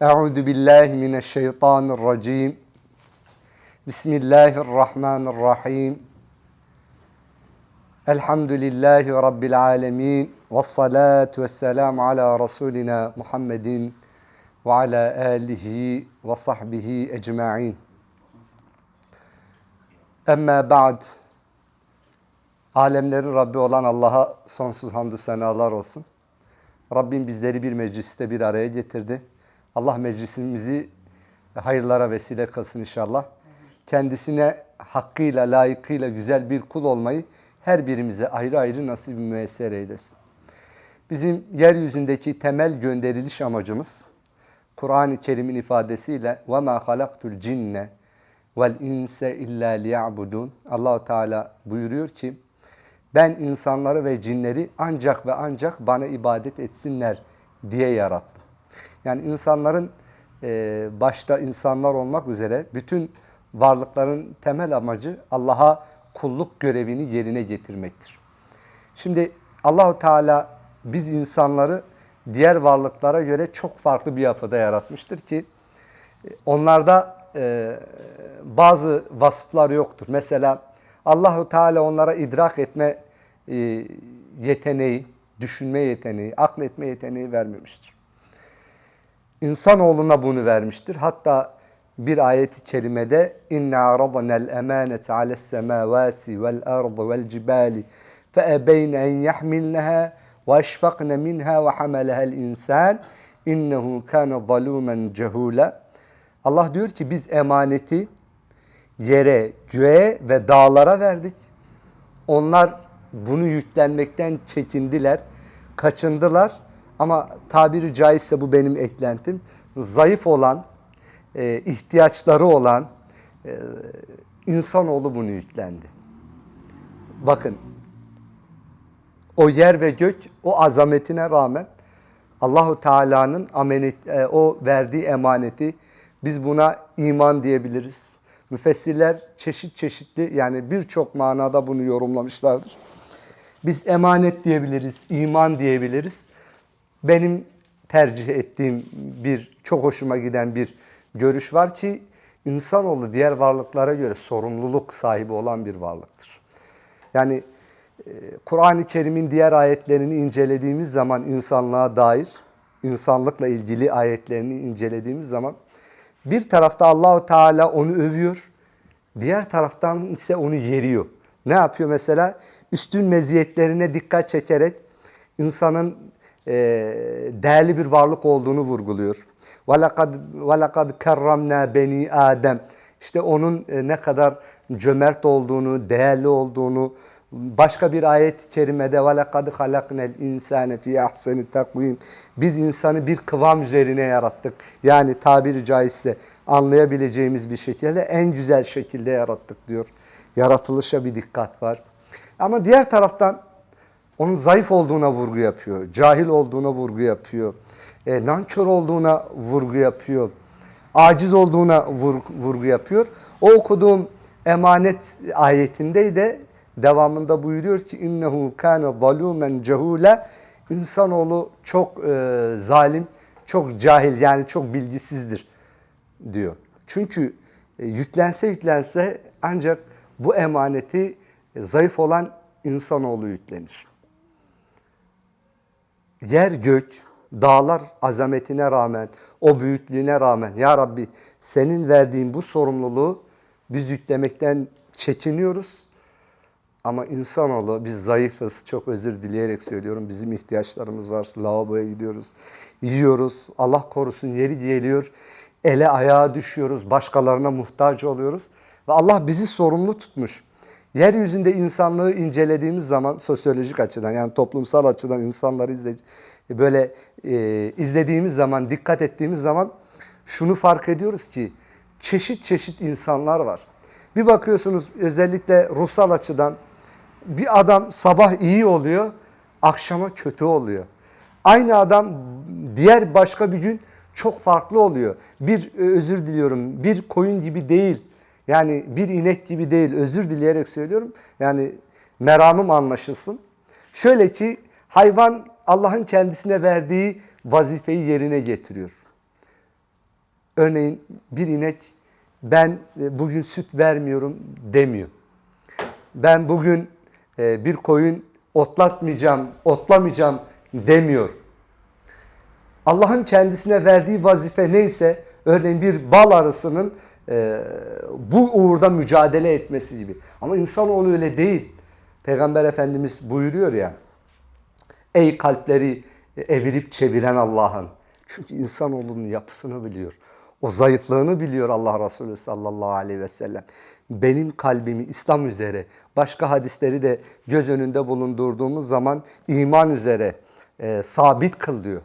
Euzu billahi mineşşeytanirracim. Bismillahirrahmanirrahim. Elhamdülillahi Rabbil alemin. Ve salatu ve selamu ala Resulina Muhammedin ve ala alihi ve sahbihi ecma'in. Emme ba'd. Alemlerin Rabbi olan Allah'a sonsuz hamdü senalar olsun. Rabbim bizleri bir mecliste bir araya getirdi. Allah meclisimizi hayırlara vesile kılsın inşallah. Kendisine hakkıyla, layıkıyla güzel bir kul olmayı her birimize ayrı ayrı nasip müesser eylesin. Bizim yeryüzündeki temel gönderiliş amacımız Kur'an-ı Kerim'in ifadesiyle ve ma halaktul cinne vel inse illa liya'budun. Allahu Teala buyuruyor ki ben insanları ve cinleri ancak ve ancak bana ibadet etsinler diye yarattım. Yani insanların e, başta insanlar olmak üzere bütün varlıkların temel amacı Allah'a kulluk görevini yerine getirmektir. Şimdi Allahu Teala biz insanları diğer varlıklara göre çok farklı bir yapıda yaratmıştır ki onlarda e, bazı vasıflar yoktur. Mesela Allahu Teala onlara idrak etme e, yeteneği, düşünme yeteneği, akletme yeteneği vermemiştir. İnsanoğluna bunu vermiştir. Hatta bir ayet-i kerimede inna aradanel emanete ales semavati vel ardı vel cibali fe ebeyne en yahmilneha ve eşfakne minha ve hamelehel insan innehu kana zalumen cehula. Allah diyor ki biz emaneti yere, göğe ve dağlara verdik. Onlar bunu yüklenmekten çekindiler, kaçındılar. Ama tabiri caizse bu benim eklentim. Zayıf olan, e, ihtiyaçları olan e, insanoğlu bunu yüklendi. Bakın o yer ve gök o azametine rağmen Allahu Teala'nın e, o verdiği emaneti biz buna iman diyebiliriz. Müfessirler çeşit çeşitli yani birçok manada bunu yorumlamışlardır. Biz emanet diyebiliriz, iman diyebiliriz. Benim tercih ettiğim bir, çok hoşuma giden bir görüş var ki insanoğlu diğer varlıklara göre sorumluluk sahibi olan bir varlıktır. Yani e, Kur'an-ı Kerim'in diğer ayetlerini incelediğimiz zaman insanlığa dair, insanlıkla ilgili ayetlerini incelediğimiz zaman bir tarafta Allahu Teala onu övüyor, diğer taraftan ise onu yeriyor. Ne yapıyor mesela? Üstün meziyetlerine dikkat çekerek insanın e, değerli bir varlık olduğunu vurguluyor. وَلَقَدْ وَلَقَدْ كَرَّمْنَا beni Adem. İşte onun e, ne kadar cömert olduğunu, değerli olduğunu, başka bir ayet-i kerimede وَلَقَدْ خَلَقْنَا الْاِنْسَانَ فِي اَحْسَنِ takvim. Biz insanı bir kıvam üzerine yarattık. Yani tabiri caizse anlayabileceğimiz bir şekilde en güzel şekilde yarattık diyor. Yaratılışa bir dikkat var. Ama diğer taraftan onun zayıf olduğuna vurgu yapıyor. Cahil olduğuna vurgu yapıyor. E, nankör olduğuna vurgu yapıyor. Aciz olduğuna vurgu, yapıyor. O okuduğum emanet ayetinde de devamında buyuruyor ki innehu kana zalumen cehule insanoğlu çok e, zalim, çok cahil yani çok bilgisizdir diyor. Çünkü e, yüklense yüklense ancak bu emaneti e, zayıf olan insanoğlu yüklenir. Yer gök, dağlar azametine rağmen, o büyüklüğüne rağmen ya Rabbi senin verdiğin bu sorumluluğu biz yüklemekten çekiniyoruz. Ama insanoğlu biz zayıfız. Çok özür dileyerek söylüyorum. Bizim ihtiyaçlarımız var. Lavaboya gidiyoruz. Yiyoruz. Allah korusun yeri geliyor. Ele ayağa düşüyoruz. Başkalarına muhtaç oluyoruz. Ve Allah bizi sorumlu tutmuş. Yeryüzünde insanlığı incelediğimiz zaman sosyolojik açıdan yani toplumsal açıdan insanları izle, böyle e, izlediğimiz zaman, dikkat ettiğimiz zaman şunu fark ediyoruz ki çeşit çeşit insanlar var. Bir bakıyorsunuz özellikle ruhsal açıdan bir adam sabah iyi oluyor, akşama kötü oluyor. Aynı adam diğer başka bir gün çok farklı oluyor. Bir özür diliyorum, bir koyun gibi değil. Yani bir inek gibi değil, özür dileyerek söylüyorum. Yani meramım anlaşılsın. Şöyle ki hayvan Allah'ın kendisine verdiği vazifeyi yerine getiriyor. Örneğin bir inek ben e, bugün süt vermiyorum demiyor. Ben bugün e, bir koyun otlatmayacağım, otlamayacağım demiyor. Allah'ın kendisine verdiği vazife neyse, örneğin bir bal arısının e, bu uğurda mücadele etmesi gibi. Ama insanoğlu öyle değil. Peygamber Efendimiz buyuruyor ya, ey kalpleri evirip çeviren Allah'ın. Çünkü insanoğlunun yapısını biliyor. O zayıflığını biliyor Allah Resulü sallallahu aleyhi ve sellem. Benim kalbimi İslam üzere, başka hadisleri de göz önünde bulundurduğumuz zaman iman üzere e, sabit kıl diyor.